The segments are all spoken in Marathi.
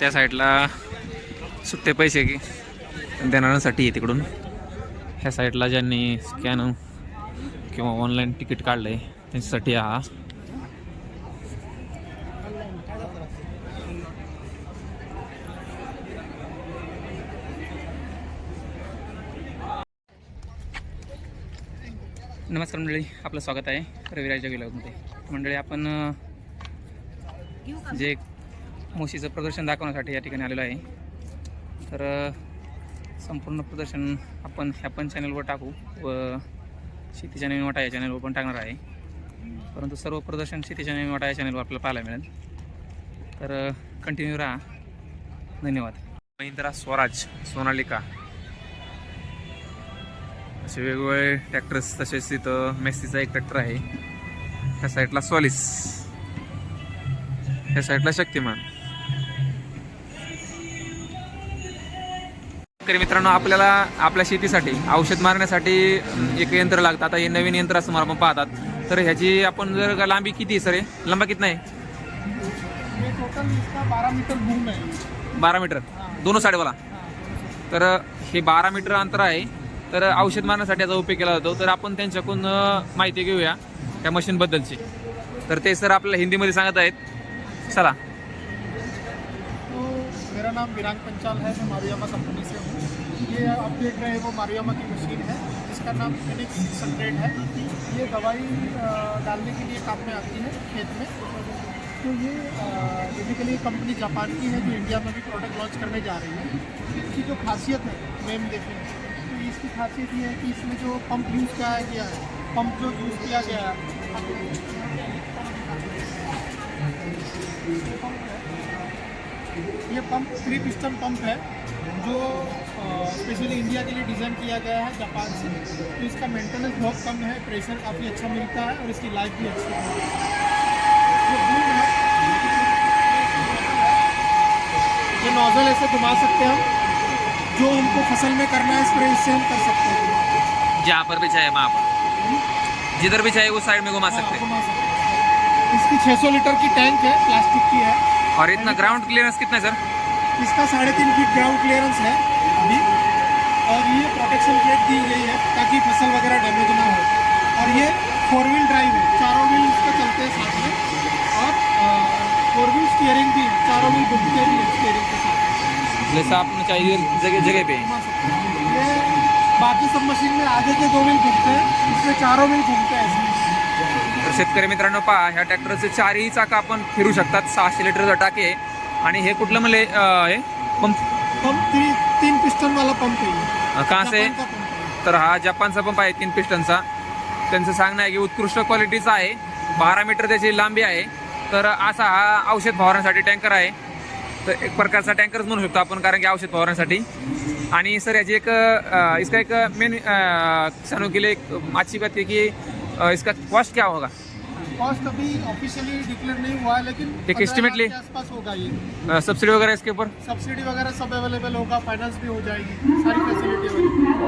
त्या साईडला सुट्टे पैसे की देणाऱ्यांसाठी आहे तिकडून. ह्या साईडला ज्यांनी स्कॅन किंवा ऑनलाईन तिकीट काढलं आहे त्यांच्यासाठी हा. नमस्कार मंडळी आपलं स्वागत आहे रविराजा विलागमध्ये मंडळी आपण जे म्हशीचं प्रदर्शन दाखवण्यासाठी या ठिकाणी आलेलो आहे. तर संपूर्ण प्रदर्शन आपण ह्या पण चॅनलवर टाकू व शेतीच्या नवीन वाटा या चॅनलवर पण टाकणार आहे. परंतु सर्व प्रदर्शन शेतीच्या नवीन वाटा या चॅनलवर आपल्याला पाहायला मिळेल. तर कंटिन्यू राहा. धन्यवाद. महिंद्रा स्वराज सोनालिका. असे वेगवेगळे ट्रॅक्टर्स तसेच तिथं मेस्सीचा एक ट्रॅक्टर आहे. त्या साईडला सॉलिस. त्या साईडला शक्तिमान. शेतकरी मित्रांनो आपल्याला आपल्या शेतीसाठी औषध मारण्यासाठी एक यंत्र लागतं. आता हे नवीन यंत्र असं आपण पाहतात. तर ह्याची आपण जर का लांबी किती आहे सर हे? लांबा किती नाही? ये टोटल इसका बारह मीटर है बारा मीटर? दोन साडेवाला तर हे बारा मीटर अंतर आहे. तर औषध मारण्यासाठी याचा उपयोग केला जातो. तर आपण त्यांच्याकडून माहिती घेऊया त्या मशीनबद्दलची तर ते सर आपल्याला हिंदीमध्ये सांगत आहेत. चला. मेरा नाम विरांग पंचाल है मैं मारुयामा कंपनी ये आप देख रहे हैं वो मारियामा की मशीन है, जिसका नाम फिनिक्स सिक्स है। ये दवाई डालने के लिए काम में आती है खेत में। तो ये बेसिकली कंपनी जापान की है, जो इंडिया में भी प्रोडक्ट लॉन्च करने जा रही है। इसकी जो खासियत है मेन देखें तो इसकी खासियत ये है कि इसमें जो पंप यूज़ किया गया है पंप जो यूज़ किया गया है, ये पंप थ्री पिस्टन पंप है, जो स्पेशली इंडिया के लिए डिज़ाइन किया गया है जापान से। तो इसका मेंटेनेंस बहुत कम है प्रेशर काफ़ी अच्छा मिलता है और इसकी लाइफ भी अच्छी है। ये नोजल ऐसे घुमा सकते हैं हम। जो हमको फ़सल में करना है स्प्रे इससे हम कर सकते हैं। जहाँ पर भी चाहे वहाँ पर। जिधर भी चाहे वो साइड में घुमा हाँ, सकते घुमा सकते हैं। इसकी 600 लीटर की टैंक है प्लास्टिक की है। और इतना ग्राउंड क्लियरेंस कितना है सर इसका साढ़े तीन फीट ग्राउंड क्लियरेंस है। अभी और ये प्रोटेक्शन प्लेट दी गई है ताकि फसल वगैरह डैमेज ना हो। और ये फोर व्हील ड्राइव है चारों व्हील इसका चलते हैं साथ में। और फोर व्हील स्टीयरिंग भी है चारों व्हील घूमते भी है स्टीयरिंग के साथ। जैसा आपने चाहिए जगह जगह पे। ये बाकी सब मशीन में आगे के दो व्हील घूमते हैं इसमें चारों व्हील घूमते हैं। ऐसे तर शेतकरी मित्रांनो पहा ह्या ट्रॅक्टरचे चारही चाक आपण फिरू शकतात सहाशे लिटरचा टाके. आणि हे कुठलं म्हणले पंप पंप थ्री तीन पिस्टन वाला पंप है ये कहाँ से जापान का पंप है तर हा जपानचा पंप आहे तीन पिस्टनचा. त्यांचं सांगणं आहे की उत्कृष्ट क्वालिटीचा आहे. बारा मीटर त्याची लांबी आहे. तर असा हा औषध फवारण्यासाठी टँकर आहे. तर एक प्रकारचा टँकरच म्हणू शकतो आपण कारण की औषध फवारण्यासाठी. आणि सर याची एक इसका एक मेन किसानों के लिए एक अच्छी बात है कि इसका कॉस्ट क्या होगा? कॉस्ट अभी ऑफिशियली डिक्लेयर नहीं हुआ है लेकिन एक 15 estimate लाख ले- के आसपास होगा ये। सब्सिडी वगैरह इसके ऊपर? सब्सिडी वगैरह सब अवेलेबल होगा फाइनेंस भी हो जाएगी सारी फैसिलिटी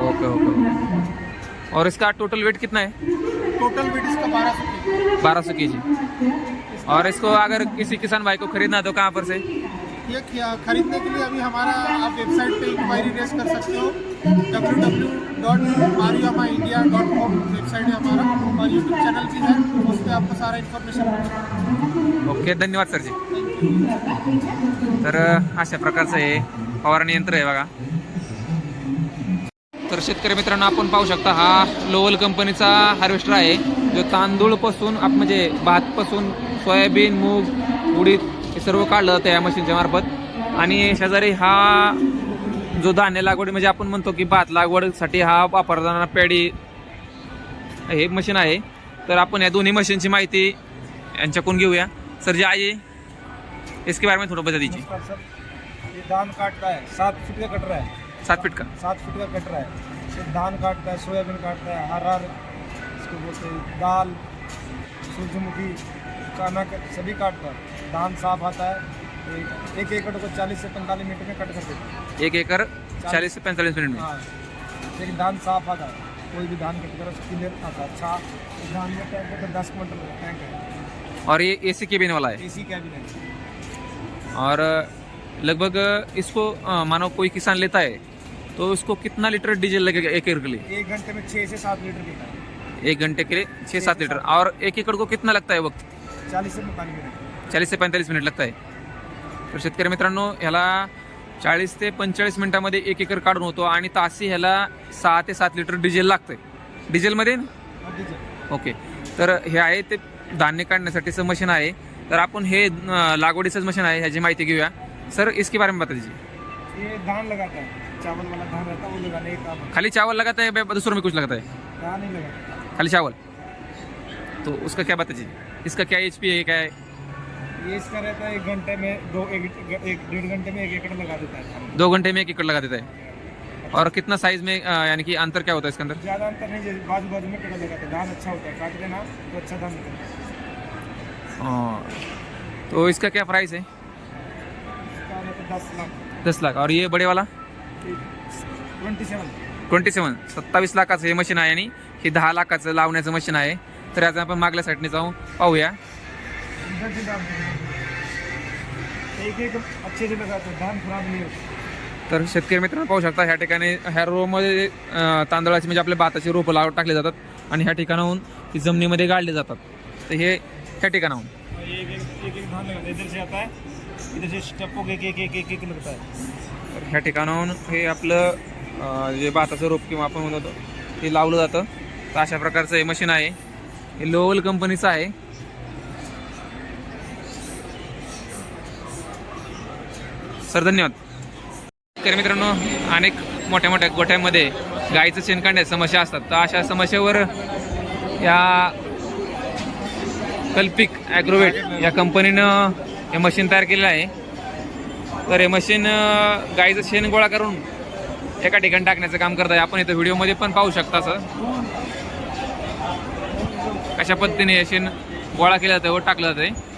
ओके ओके और इसका टोटल वेट कितना है? टोटल वेट इसका बारह सौ बारह सौ के जी। और इसको अगर किसी किसान भाई को खरीदना तो कहाँ पर से? ये क्या- खरीदने के लिए अभी हमारा आप वेबसाइट पे इंक्वायरी रेस कर सकते हो। डब्ल्यू डब्ल्यू डॉट मारियामा इंडिया डॉट कॉम वेबसाइट है हमारा और यूट्यूब चैनल भी है उस पर आपको सारा इन्फॉर्मेशन मिलेगा ओके धन्यवाद सर जी। तर अशा प्रकारचं हे फवारणी यंत्र आहे बघा. तर शेतकरी मित्रांनो आपण पाहू शकता हा लोवल कंपनीचा हार्वेस्टर आहे जो तांदूळपासून आप म्हणजे भातपासून सोयाबीन मूग उडीद सर्व काढलं जातं या मशीनच्या मार्फत. आणि शेजारी हा जो धान्य लागवड म्हणजे आपण म्हणतो की भात लागवडीसाठी हा वापरला जाणारा पेडी हे मशीन आहे. तर आपण या दोन्ही मशीनची माहिती यांच्याकडून घेऊया. सर जी आइए इसके बारे में थोड़ा बता दीजिए ये धान काट रहा है सात फीट का कट रहा है सात फीट का सात फीट का कट रहा है ये धान काटता है सोयाबीन काटता है हर इसको बोलते हैं दाल सूरजमुखी काना का- सभी काटता है. धान साफ़ आता है एक- एक एकड़ को चालीस से पैंतालीस मिनट में कट सकते हैं एक एकड़ चालीस से पैंतालीस मिनट में? हाँ लेकिन धान साफ़ आता है कोई भी धान कट करो क्लियर आता है। अच्छा धान में टैंक तो दस क्विंटल टैंक है। और ये एसी केबिन वाला है? ए सी कैबिन है। और लगभग इसको मानो कोई किसान लेता है तो उसको कितना लीटर डीजल लगेगा एक एकड़ के लिए? एक घंटे में छः से सात लीटर पीता है। एक घंटे के लिए छः सात लीटर। और एक एकड़ को कितना लगता है वक्त? चालीस से पैंतालीस मिनट। चाळीस ते पंचेचाळीस मिनिट लागत आहे तर शेतकरी मित्रांनो ह्याला चाळीस ते पंचेचाळीस मिनिटामध्ये एक एकर काढून होतो आणि तासी ह्याला सहा ते सात लिटर डिझेल लागतंय. डिझेलमध्ये? ना? और डीजल ओके. तर हे आहे ते धान्य काढण्यासाठीचं मशीन आहे. तर आपण हे लागवडीचंच मशीन आहे ह्याची माहिती घेऊया. सर इसके बारे में बता दीजिए ये धान लगाता है. चावल वाला धान रहता है वो लगाने का काम है. खाली चावल लगाता है या दूसरों में कुछ लगाता है? नहीं लगाता खाली चावल. तो उसका क्या बता दीजिए इसका क्या एच पी है क्या है? ये इसका रहता है एक घंटे में दो एक एक डेढ़ घंटे में एक एकड़ लगा देता है दो घंटे में एक एकड़ लगा देता है? और कितना साइज में यानी कि अंतर क्या होता है इसके अंदर? ज़्यादा अंतर नहीं बाजू बाजू में पेड़ लगाते हैं। धान अच्छा होता है काट देना तो अच्छा धान निकलता है। तो इसका क्या प्राइस है? दस लाख। दस लाख। और ये बड़े वाला? Twenty seven. Twenty seven. सत्तावीस लाखाचं हे मशीन आहे आणि हे दहा लाखाचं लावण्याचं मशीन आहे. तर याचा आपण मागल्या साईडने जाऊन पाहूया. एक एक अच्छे से लगाते धान खराब नहीं होता. तर शेतकरी मित्रांनो पाहू शकता ह्या ठिकाणी ह्या रोमध्ये तांदळाची म्हणजे आपल्या भाताची रोपं लाव टाकले जातात आणि ह्या ठिकाणाहून ती जमिनीमध्ये गाडले जातात. तर हे ह्या ठिकाणाहून. एक एक एक एक धान लगाते हैं इधर से आता है इधर से स्टेपों के एक एक एक एक एक लगता है तर ह्या ठिकाणाहून हे आपलं अं, जे भाताचं रोप किंवा आपण म्हणतो ते लावलं जातं. तर अशा प्रकारचं हे मशीन आहे. हे लोवल कंपनीचं आहे. सर धन्यवाद. तर मित्रांनो अनेक मोठ्या मोठ्या गोठ्यामध्ये गाईचं शेण काढण्याच्या समस्या असतात. तर अशा समस्येवर या कल्पिक ॲग्रोवेट या कंपनीनं हे मशीन तयार केलेलं आहे. तर हे मशीन गायीचं गाईचं शेण गोळा करून एका ठिकाणी टाकण्याचं काम करत आहे. आपण इथं व्हिडिओमध्ये पण पाहू शकता सर. कशा पद्धतीने हे शेण गोळा केलं जातं व टाकलं जातं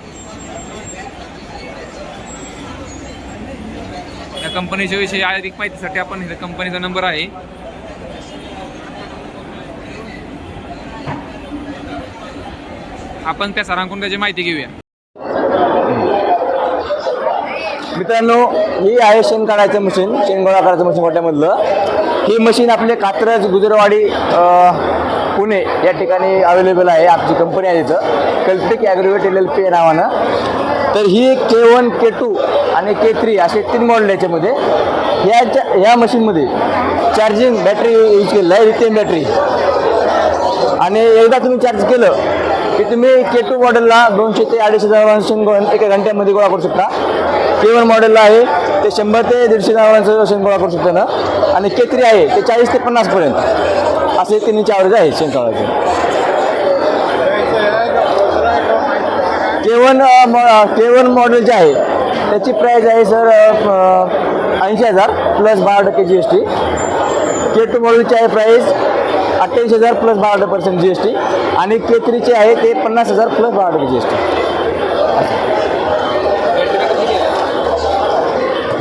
कंपनीच्या विषयी अधिक माहितीसाठी आपण कंपनीचा नंबर आहे. आपण त्या सरांकडून त्याची माहिती घेऊया. मित्रांनो ही आहे शेण काढायचं मशीन शेण गोळा करायचं मशीन गोट्यामधलं ही मशीन आपले कात्रज गुजरवाडी पुणे या ठिकाणी अवेलेबल आहे. आमची कंपनी आहे तिथं. Kalpik Agrovet L L P नावानं. तर ही के वन के टू आणि के थ्री असे तीन मॉडेल याच्यामध्ये. ह्याच्या ह्या मशीनमध्ये चार्जिंग बॅटरी यूज केलेलं आहे लिथियम बॅटरी आणि एकदा तुम्ही चार्ज केलं की तुम्ही के टू मॉडेलला दोनशे ते अडीचशे जणांचं एका घंट्यामध्ये गोळा करू शकता. के वन मॉडेलला आहे ते शंभर ते दीडशे जणांचं गोळा करू शकता ना. आणि के थ्री आहे ते चाळीस ते पन्नासपर्यंत असे तिन्ही चार्ज आहे शेण K one K one model जे आहे त्याची प्राईज आहे सर uh, uh, ऐंशी हजार प्लस बारा टक्के G S T K two मॉडेलची आहे प्राईज अठ्ठ्याऐंशी हजार प्लस बारा पर्सेंट जी एस टी आणि के थ्रीचे आहे ते पन्नास हजार प्लस बारा टक्के जी एस टी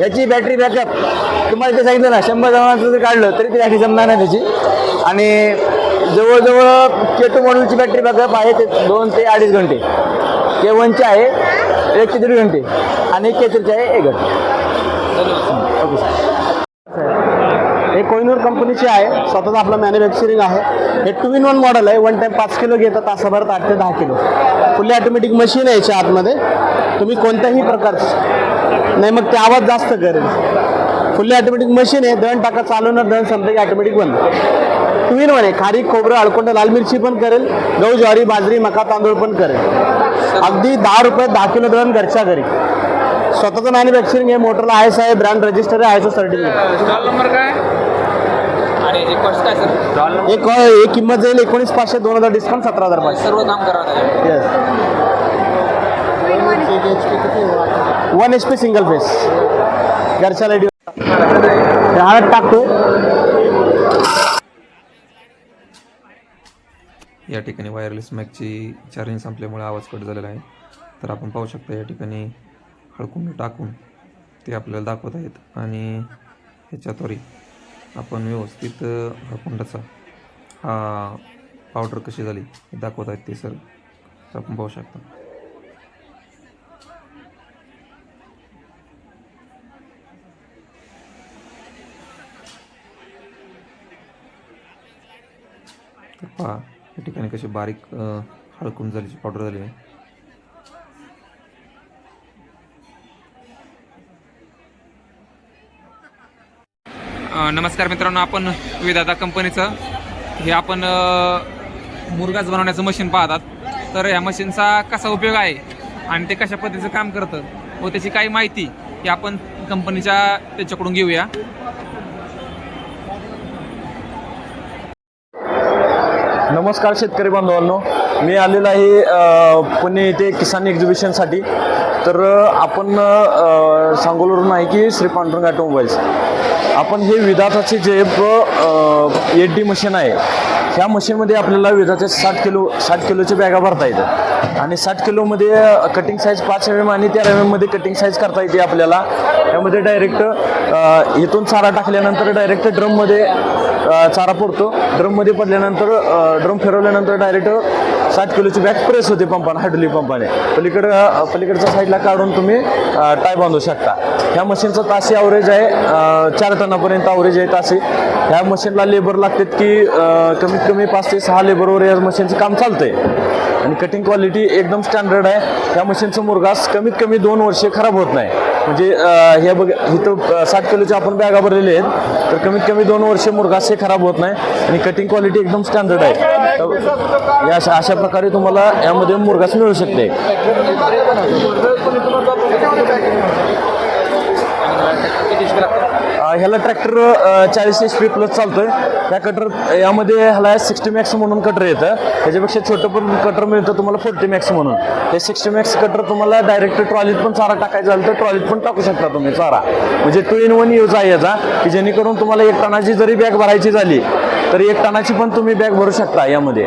याची बॅटरी बॅकअप तुम्हाला ते सांगितलं ना शंभर जणांचं जर काढलं तरी ती बॅटरी जमणार नाही त्याची. आणि जवळजवळ के टू मॉडेलची बॅटरी बॅकअप आहे ते दोन ते अडीच घंटे. के वनची आहे एक दीड घंटे आणि एक थ्रीची आहे एक घंटे. ओके सर हे कोहिनूर कंपनीचे आहे स्वतःच आपलं मॅन्युफॅक्चरिंग आहे. हे टू इन वन मॉडेल आहे वन टाईम पाच किलो घेतं तासाभरात आठ ते दहा किलो. फुल्ली ऑटोमॅटिक मशीन आहे याच्या आतमध्ये. तुम्ही कोणत्याही प्रकारचं नाही मग ते आवाज जास्त करेल. फुल्ली ऑटोमॅटिक मशीन आहे दळण टाका चालवणार दळण संपलं की ऑटोमॅटिक बंद. वन आहे खारी खोबरं अळकोंड लाल मिरची पण करेल गहू ज्वारी बाजरी मका तांदूळ पण करेल. अगदी दहा रुपये दहा किलो दळण घरच्या घरी. स्वतःचं मॅन्युफॅक्चरिंग आहे मोटरला आहे साहेब ब्रँड रजिस्टर आहे सर्टिफिकेट स्टॉल नंबर काय? हे एक एक किंमत जाईल एकोणीस पाचशे दोन हजार डिस्काउंट सतरा हजार पाचशे. सर्व काम करा yes one H P single phase घरच्या लाइट टाकतो या ठिकाणी वायरलेस मॅकची चार्जिंग संपल्यामुळे आवाज कट झालेला आहे. तर आपण पाहू शकता या ठिकाणी हळकुंड टाकून ते आपल्याला दाखवत आहेत. आणि ह्याच्याद्वारे आपण व्यवस्थित हळकुंडाचा हा पावडर कशी झाली हे दाखवत आहेत ते सर आपण पाहू शकता. पहा या ठिकाणी कशी बारीक हळकून झाल्याची पावडर झाली आहे. नमस्कार मित्रांनो आपण विधाता कंपनीचं. हे आपण मुरगाच बनवण्याचं मशीन पाहतात. तर ह्या मशीनचा कसा उपयोग आहे आणि ते कशा पद्धतीचं काम करतं व त्याची काही माहिती ही आपण कंपनीच्या त्याच्याकडून घेऊया. नमस्कार शेतकरी बांधवांनो. मी आलेलो आहे पुणे येथे किसान एक्झिबिशनसाठी तर आपण सांगोलवरून आहे की श्री पांडुरंग ऑटोमोबाईल्स आपण हे विधाताचे जे एट डी मशीन आहे ह्या मशीनमध्ये आपल्याला विधाचे साठ किलो साठ किलोच्या बॅगा भरता येतात. आणि साठ किलोमध्ये कटिंग साईज पाच एम एम आणि तेरा एम एममध्ये कटिंग साईज करता येते आपल्याला. यामध्ये डायरेक्ट इथून चारा टाकल्यानंतर डायरेक्ट ड्रममध्ये चारा पडतो. ड्रममध्ये पडल्यानंतर ड्रम फिरवल्यानंतर डायरेक्ट साठ किलोची बॅग प्रेस होते पंपाने हायड्रोलिक पंपाने. पलीकडं पलीकडच्या साईडला काढून तुम्ही टाय बांधू शकता. ह्या मशीनचा तासी ॲव्हरेज आहे चार टनापर्यंत ॲव्हरेज आहे तासी ह्या मशीनला लेबर लागतात की कमीत कमी पाच ते सहा लेबरवर या मशीनचं काम चालतंय. आणि कटिंग क्वालिटी एकदम स्टँडर्ड आहे. ह्या मशीनचं मुरगास कमीत कमी दोन वर्षे खराब होत नाही. म्हणजे हे बघ इथं साठ किलोच्या आपण बॅगा भरलेले आहेत. तर कमीत कमी दोन वर्षे मुरगास हे खराब होत नाही आणि कटिंग क्वालिटी एकदम स्टँडर्ड आहे. तर या अशा अशा प्रकारे तुम्हाला यामध्ये मुरगास मिळू शकते. ह्याला ट्रॅक्टर चाळीस एच पी प्लस चालतोय. त्या कटर यामध्ये ह्याला सिक्स्टी मॅक्स म्हणून कटर येतं. त्याच्यापेक्षा छोटं पण कटर मिळतं तुम्हाला फोर्टी मॅक्स म्हणून. हे सिक्स्टी मॅक्स कटर तुम्हाला डायरेक्ट ट्रॉलीत पण चारा टाकायचा झालं तर ट्रॉलीत पण टाकू शकता तुम्ही चारा. म्हणजे टू इन वन यूज आहे याचा की जेणेकरून तुम्हाला एक टनाची जरी बॅग भरायची झाली तर एक टनाची पण तुम्ही बॅग भरू शकता यामध्ये.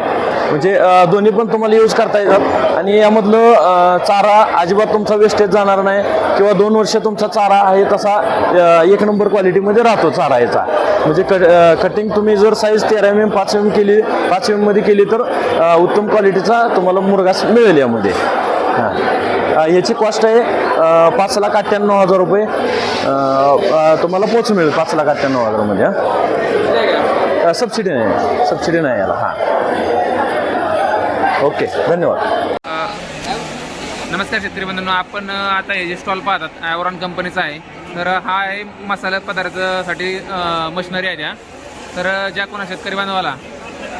म्हणजे दोन्ही पण तुम्हाला यूज करता येतात. आणि यामधलं चारा अजिबात तुमचा वेस्टेज जाणार नाही किंवा दोन वर्ष तुमचा चारा आहे तसा एक नंबर क्वालिटीमध्ये राहतो चारा याचा. म्हणजे कट कटिंग तुम्ही जर साईज तेरा एम एम पाच एम केली पाच एममध्ये केली तर उत्तम क्वालिटीचा तुम्हाला मुरगास मिळेल यामध्ये. हां. याची कॉस्ट आहे पाच लाख अठ्ठ्याण्णव हजार रुपये. तुम्हाला पोच मिळेल पाच लाख अठ्ठ्याण्णव हजारमध्ये हां. सबसिडी नाही सबसिडी नाही याला हां. ओके धन्यवाद. नमस्कार शेतकरी बंधूंनो आपण आता हे जे स्टॉल पाहतात ॲवरॉन कंपनीचा आहे. तर हा आहे मसाला पदार्थासाठी मशिनरी आहे त्या. तर ज्या कोणा शेतकरी बांधवाला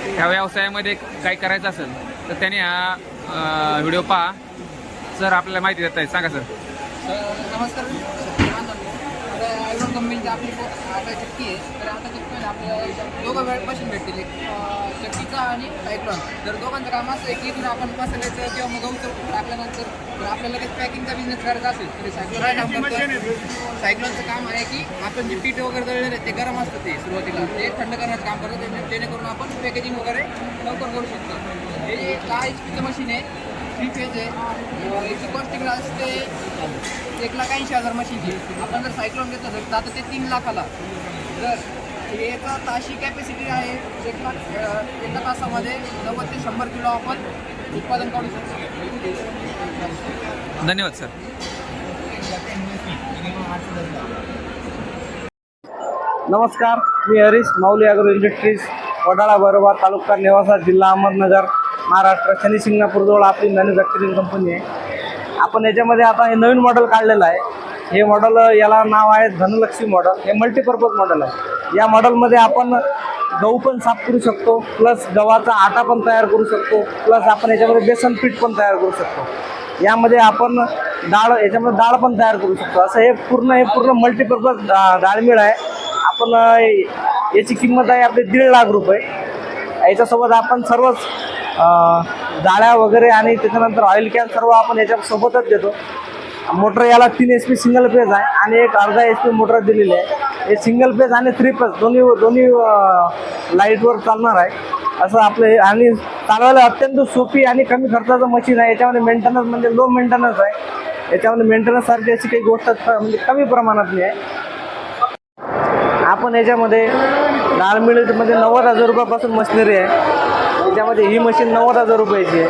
ह्या व्यवसायामध्ये काय करायचं असेल तर त्याने हा व्हिडिओ पहा. सर आपल्याला माहिती देत आहे सांगा सर. नमस्कार. कंपनीची आपली आपल्याला दोघं वेळ मशीन भेटतील. एक चक्कीचा आणि सायक्लॉन तर दोघांचं काम असं आहे की इथून आपण मसाल्याचं किंवा मग गहूचं टाकल्यानंतर जर आपल्याला काही पॅकिंगचा बिझनेस करायचा असेल तर सायक्लॉन काम करतं. सायक्लॉनचं काम आहे की आपण जे पीठ वगैरे दळलेलं आहे ते गरम असतं ते सुरुवातीला. ते थंड करण्याचं काम करतं जेणे- जेणेकरून आपण पॅकेजिंग वगैरे लवकर करू शकतो. हे जे दहा एच पीचं मशीन आहे थ्री फेज आहे. याची कॉस्टिंग असते एक लाख ऐंशी हजार मशीनची आपण जर सायक्लॉन घेतलं तर तर आता ते तीन लाखाला. जर याचा ताशी कॅपॅसिटी आहे एक एका तासामध्ये नव्वद ते शंभर किलो आपण उत्पादन काढू शकतो. धन्यवाद सर. नमस्कार मी हरीश माऊली अॅग्रो इंडस्ट्रीज वडाळा बरोबर तालुका नेवासा जिल्हा अहमदनगर महाराष्ट्र शनी शिंगणापूरजवळ आपली मॅन्युफॅक्चरिंग कंपनी आहे. आपण याच्यामध्ये आता हे नवीन मॉडेल काढलेलं आहे. हे मॉडेल याला नाव आहे धनलक्ष्मी मॉडेल हे मल्टीपर्पज मॉडेल आहे. या मॉडेलमध्ये आपण गहू पण साफ करू शकतो प्लस गव्हाचा आटा पण तयार करू शकतो प्लस आपण याच्यामध्ये बेसन पीठ पण तयार करू शकतो. यामध्ये आपण डाळ याच्यामध्ये डाळ पण तयार करू शकतो. असं हे पूर्ण हे पूर्ण मल्टीपर्पज डाळमिळ आहे. आपण याची किंमत आहे आपली दीड लाख रुपये. याच्यासोबत आपण सर्वच जाळ्या डाळ्या वगैरे आणि त्याच्यानंतर ऑइल कॅन सर्व आपण याच्यासोबतच देतो. मोटर याला तीन एच पी सिंगल पेज आहे आणि एक अर्धा एच पी मोटर दिलेली आहे. हे सिंगल पेज आणि थ्री पेज दोन्ही दोन्ही लाईटवर चालणार आहे. असं आपलं हे आणि चालवायला अत्यंत सोपी आणि कमी खर्चाचं मशीन आहे. याच्यामध्ये मेंटेनन्स म्हणजे लो मेंटेनन्स आहे. याच्यामध्ये मेंटेनन्स सारखी अशी काही गोष्ट म्हणजे कमी प्रमाणातली आहे. आपण याच्यामध्ये डाळ मिळेटमध्ये नव्वद हजार रुपयापासून मशिनरी आहे. त्याच्यामध्ये ही मशीन नव्वद हजार रुपयाची आहे.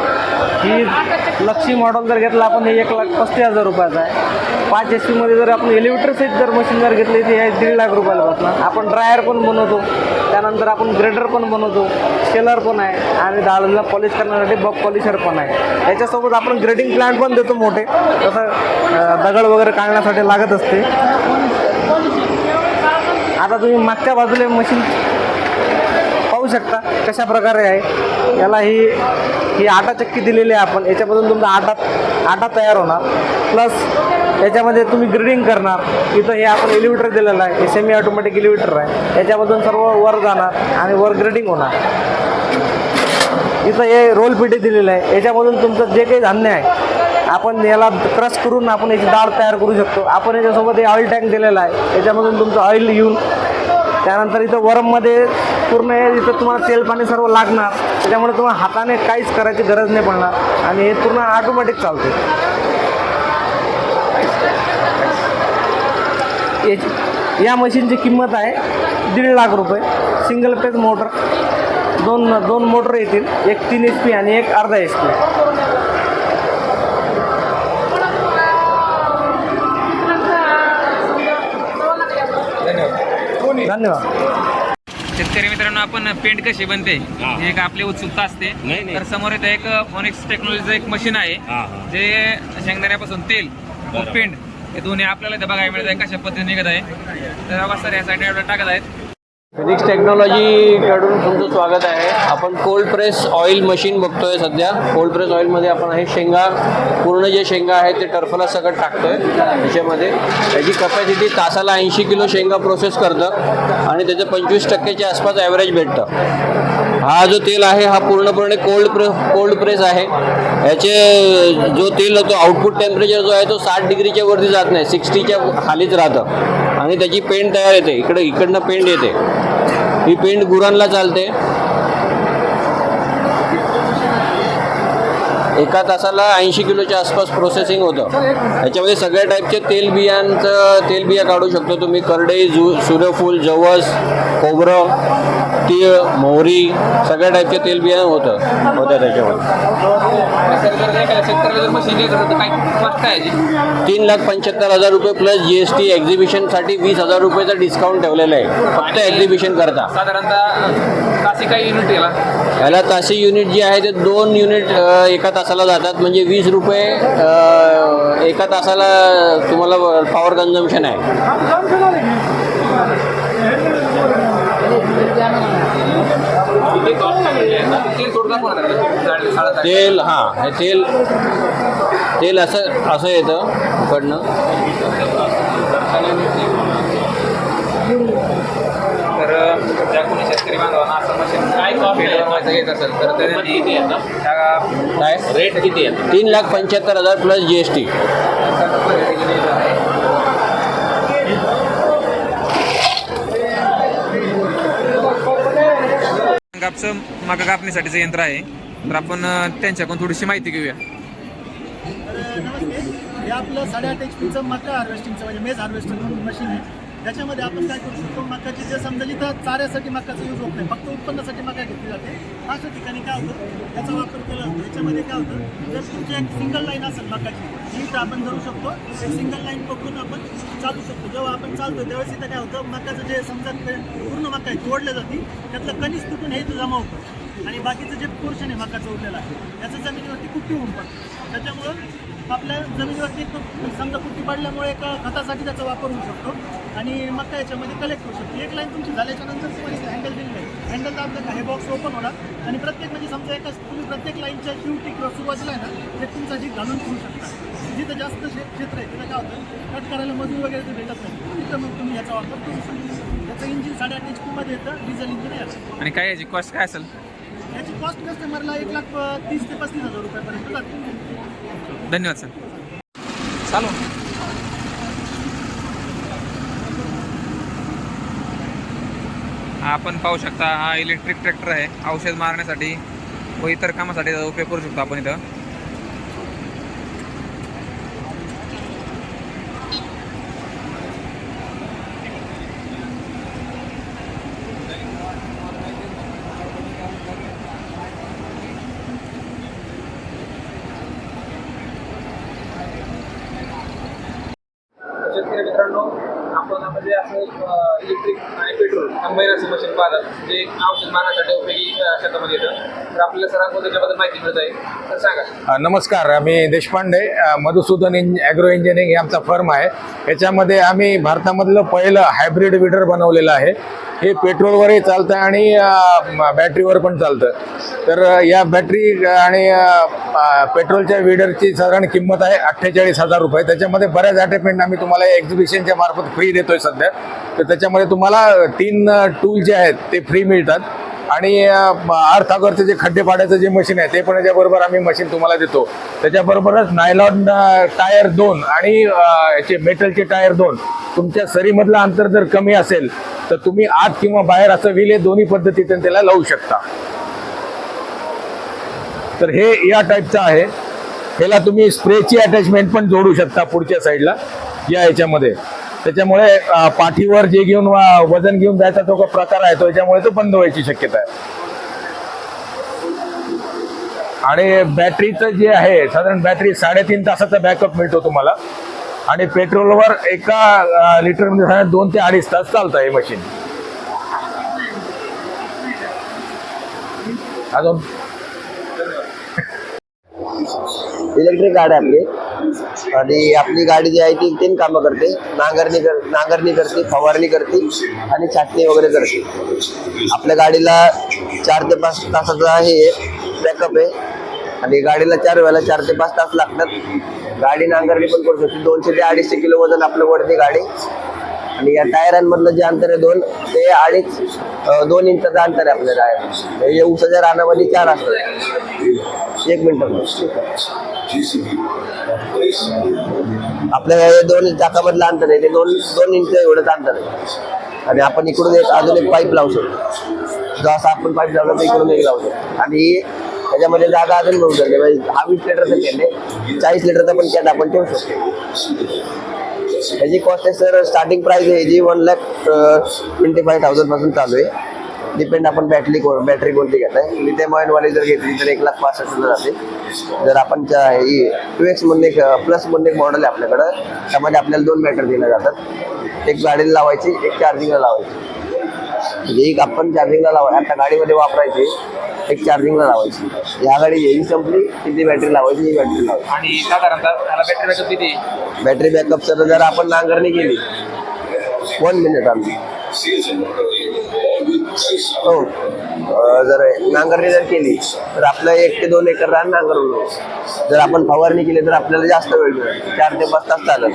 ही लक्षी मॉडेल जर घेतला आपण हे एक लाख पस्तीस हजार रुपयाचा आहे. पाच एस पीमध्ये जर आपण एलिव्हेटर सेट जर मशीन जर घेतली ती हे दीड लाख रुपयाला बसणार. आपण ड्रायर पण बनवतो. त्यानंतर आपण ग्रेडर पण बनवतो. शेलर पण आहे. आणि दाळीला पॉलिश करण्यासाठी बग पॉलिशर पण आहे. याच्यासोबत आपण ग्रेडिंग प्लांट पण देतो मोठे. तसं दगड वगैरे काढण्यासाठी लागत असते. आता तुम्ही मागच्या बाजूला मशीन पाहू शकता कशा प्रकारे आहे. याला ही ही आटा चक्की दिलेली आहे आपण. याच्यामधून तुमचा आटा आटा तयार होणार. प्लस याच्यामध्ये तुम्ही ग्रिडिंग करणार. इथं हे आपण एलिव्हेटर दिलेलं आहे. हे सेमी ऑटोमॅटिक एलिव्हेटर आहे. याच्यामधून सर्व वर जाणार आणि वर ग्रिडिंग होणार. इथं हे रोल पिटी दिलेलं आहे. याच्यामधून तुमचं जे काही धान्य आहे आपण याला क्रश करून आपण याची डाळ तयार करू शकतो. आपण याच्यासोबत हे ऑइल टँक दिलेला आहे. याच्यामधून तुमचं ऑइल येऊन त्यानंतर इथं वरममध्ये पूर्ण हे इथं तुम्हाला तेल पाणी सर्व लागणार. त्याच्यामुळे तुम्हाला हाताने काहीच करायची गरज नाही पडणार. आणि हे पूर्ण ऑटोमॅटिक चालते याची या मशीनची किंमत आहे दीड लाख रुपये. सिंगल पेज मोटर दोन दोन मोटर येतील. एक तीन एच पी आणि एक अर्धा एच पी धन्यवाद. शेतकरी मित्रांनो आपण पेंट कशी बनते? ही. एक आपली उत्सुकता असते. तर समोर इथं एक ओनिक्स टेक्नॉलॉजीचं एक मशीन आहे. जे शेंगदाण्यापासून तेल व पेंट हे दोन्ही आपल्याला इथं बघायला मिळत आहे कशा पद्धतीने निघत आहे. तर बघा सर यासाठी आपल्याला टाकत आहेत. फिनिक्स टेक्नॉलॉजीकडून तुमचं स्वागत आहे. आपण कोल्ड प्रेस ऑइल मशीन बघतोय सध्या. कोल्ड प्रेस ऑइलमध्ये आपण हे शेंगा. पूर्ण जे शेंगा आहेत ते टर्फला सगळं टाकतोय त्याच्यामध्ये त्याची कपॅसिटी तासाला ऐंशी किलो शेंगा प्रोसेस करतं आणि त्याचं पंचवीस टक्क्याच्या आसपास ॲव्हरेज भेटतं. हा जो तेल आहे हा पूर्णपणे कोल्ड प्रे कोल्ड प्रेस आहे. याचे जो तेल तो आउटपुट टेम्परेचर जो आहे तो साठ डिग्रीच्या वरती जात नाही. सिक्स्टीच्या खालीच राहतं. आणि त्याची पेंट तयार येते. इकडे इकडनं पेंट येते. ही पेंट गुरांना चालते. एका तासाला ऐंशी किलोच्या आसपास प्रोसेसिंग होतं. त्याच्यामध्ये सगळ्या टाईपचे तेल बियांचं तेल बिया काढू शकतो तुम्ही. करडई जु सूर्यफूल जवस खोबरं तीळ मोहरी सगळ्या टाईपचे तेल बिया होतं. होत्या त्याच्यामध्ये. तीन लाख पंच्याहत्तर हजार रुपये प्लस जी एस टी एक्झिबिशनसाठी वीस हजार रुपयेचा डिस्काउंट ठेवलेला आहे. फक्त एक्झिबिशन करता. साधारणतः तासी काही युनिट याला? याला तासी युनिट जे आहे ते दोन युनिट एका तासाला जातात. म्हणजे वीस रुपये एका तासाला तुम्हाला पॉवर कन्झम्पशन आहे. तेल. साडे- तेल हां तेल तेल असं असं येतं इकडनं. तर ज्या कोणी शेतकरी बांधवांना असं मशीन काय घ्यायचं असेल तर त्यांनी त्या काय? रेट किती आहे तीन लाख पंच्याहत्तर हजार प्लस जी एस टी कापचं मागा कापणीसाठीचं यंत्र आहे. तर आपण अं, त्यांच्याकडून थोडीशी माहिती घेऊया. हे आपलं साडेआठ एच पीचं मका हार्वेस्टिंगचं म्हणजे मेज हार्वेस्टर म्हणून मशीन आहे. त्याच्यामध्ये आपण काय करू शकतो? मकाची जे समजा जिथं चाऱ्यासाठी मकाचा यूज होत नाही. फक्त उत्पन्नासाठी मका घेतली जाते. अशा ठिकाणी काय होतं? त्याचा वापर केला जातो. याच्यामध्ये काय होतं? जर तुमची एक सिंगल लाईन असेल मकाची ती इथं आपण धरू शकतो. एक सिंगल लाईन पकडून आपण चालू शकतो. जेव्हा आपण चालतो त्यावेळेस इथं काय होतं? मकाचं जे समजा पूर्ण मका आहे तोडल्या जाते. त्यातलं कणीस तुटून हे इथं जमा होतं. आणि बाकीचं जे पोर्शन आहे मकाचं उरलेलं आहे त्याचं जमिनीवरती खूप होऊन पडतं. त्याच्यामुळं आपल्या जमिनीवरती समजा कुट्टी पडल्यामुळे एक खतासाठी त्याचा वापर होऊ शकतो आणि मका याच्यामध्ये कलेक्ट होऊ शकतो. एक लाईन तुमची झाल्याच्यानंतर तुम्हाला हँडल दिलेलं आहे. हँडल दाबलं का हे बॉक्स ओपन होणार आणि प्रत्येक म्हणजे समजा एका तुम्ही प्रत्येक लाईनच्या शेवटी किंवा सुरुवातीला आहे ना ते तुमचा जी घालून ठेवू शकता. जिथं जास्त क्षे- क्षेत्र आहे तिथं काय होतं कट करायला मजूर वगैरे ते भेटत नाही. तिथं मग तुम्ही याचा वापर करू शकता. याचं इंजिन साडेआठ एच पीमध्ये येतं डिझेल इंजिन आहे याचं. आणि काय याची कॉस्ट काय असेल? याची कॉस्ट कस्टमरला एक लाख तीस ते पस्तीस हजार रुपयापर्यंत जाते. धन्यवाद सर. चालू. हा आपण पाहू शकता हा इलेक्ट्रिक ट्रॅक्टर आहे. औषध मारण्यासाठी व इतर कामासाठी उपयोग करू शकतो आपण इथं जे असं इलेक्ट्रिक आणि पेट्रोल कंबाईन असं मशीन पाहतात जे औषध मारण्यासाठी उपयोगी अं, शेतामध्ये माहिती मिळत आहे. तर सांगा. नमस्कार मी देशपांडे मधुसूदन इंज ॲग्रो इंजिनिअरिंग हे आमचा फर्म आहे. याच्यामध्ये आम्ही भारतामधलं पहिलं हायब्रिड विडर बनवलेलं आहे. हे पेट्रोलवरही चालतं आणि बॅटरीवर पण चालतं. तर या बॅटरी आणि पेट्रोलच्या विडरची साधारण किंमत आहे अठ्ठेचाळीस हजार रुपये. त्याच्यामध्ये बऱ्याच अटॅचमेंट आम्ही तुम्हाला एक्झिबिशनच्या मार्फत फ्री देतोय सध्या. तर त्याच्यामध्ये तुम्हाला तीन टूल जे आहेत ते फ्री मिळतात. आणि अर्थ जे खड्डे पाडायचं जे मशीन आहे ते पण याच्याबरोबर आम्ही मशीन तुम्हाला देतो. त्याच्याबरोबरच नायलॉन टायर दोन आणि याचे मेटलचे टायर दोन. तुमच्या सरीमधलं अंतर जर कमी असेल तर तुम्ही आत किंवा बाहेर असं व्हील हे दोन्ही पद्धतीने त्याला लावू शकता. तर हे या टाईपचं आहे. ह्याला तुम्ही स्प्रेची अटॅचमेंट पण जोडू शकता पुढच्या साईडला या याच्यामध्ये. त्याच्यामुळे पाठीवर जे घेऊन वा- वजन घेऊन जायचा तो प्रकार आहे तो याच्यामुळे तो बंद व्हायची शक्यता आहे. आणि बॅटरीचं जे आहे साधारण बॅटरी साडेतीन तासाचा बॅकअप मिळतो तुम्हाला. आणि पेट्रोलवर एका लिटरमध्ये दोन ते अडीच तास चालतं हे मशीन. अजून? इलेक्ट्रिक गाडी आपली. आणि आपली गाडी जी आहे ती तीन कामं करते. नांगरणी कर नांगरणी करते फवारणी करते आणि छाटणी वगैरे करते. आपल्या गाडीला चार ते पाच तासाचा हे बॅकअप आहे. आणि गाडीला चार वेळेला चार ते पाच तास लागतात. गाडी नांगरणी पण करू शकते. दोनशे ते अडीचशे किलो वजन आपलं वरती गाडी. आणि या टायरांमधलं जे अंतर आहे दोन ते अडीच दोन इंचाचं अंतर आहे आपल्या टायर. म्हणजे हे उसाच्या रानामध्ये चार असतात. एक मिनिट आपल्या हे दोन चाकामधलं अंतर आहे. ते दोन दोन इंच एवढंच अंतर आहे. आणि आपण इकडून एक अजून एक पाईप लावू शकतो. जो असा आपण पाईप लावला तर इकडून एक लावू शकतो. आणि त्याच्यामध्ये जागा अजून मिळू शकते म्हणजे हा वीस लिटरचा कॅन आहे चाळीस लिटरचा पण कॅन आपण ठेवू शकतो. ह्याची कॉस्ट आहे सर स्टार्टिंग प्राइस आहे जी वन लॅक ट्वेंटी फाय थाउजंडपासून चालू आहे. डिपेंड आपण बॅटरी बॅटरी कोणती घेताय लिथियम वाली जर घेतली तर एक लाख पासष्ट हजार जाते. जर आपण टू एक्स म्हणून एक प्लस म्हणून एक मॉडेल आहे आपल्याकडं त्यामध्ये आपल्याला दोन बॅटरी दिल्या जातात. एक गाडीला लावायची एक चार्जिंगला लावायची. म्हणजे एक आपण चार्जिंगला लावाय आता गाडीमध्ये वापरायची एक चार्जिंगला लावायची. या गाडी ही संपली की ती बॅटरी लावायची ही बॅटरी लावायची. आणि त्याला बॅटरी बॅकअप किती? आहे? बॅटरी बॅकअप सर जर आपण नांगरणी केली वन मिनिट आम्ही. हो. जर नांगरणी जर केली तर आपलं एक ते दोन एकर रान नांगरलो जर आपण फवारणी केली तर आपल्याला जास्त वेळ मिळेल. चार ते पाच तास चालेल.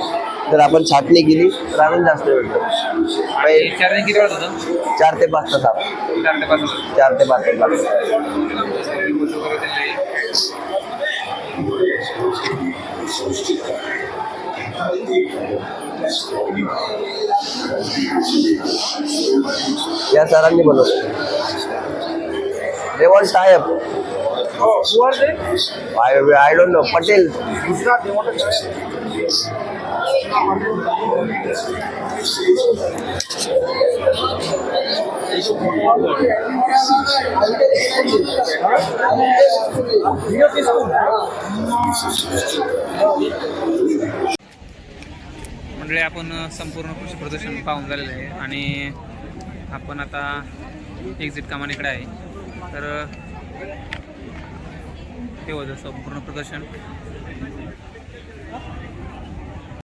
जर आपण छाटणी केली तर अजून जास्त वेळ मिळेल. पहिले चार्जिंग किती वेळ होतं? चार ते पाच तास चार ते पाच. चार ते पाच तास. या सरांनी बनवलं they want tie up I I don't know Patel मंडळी आपण संपूर्ण कृषी प्रदर्शन पाहून झालेलं आहे आणि आपण आता एक्झिट कामानिकडे आहे. तर ते होतं संपूर्ण प्रदर्शन.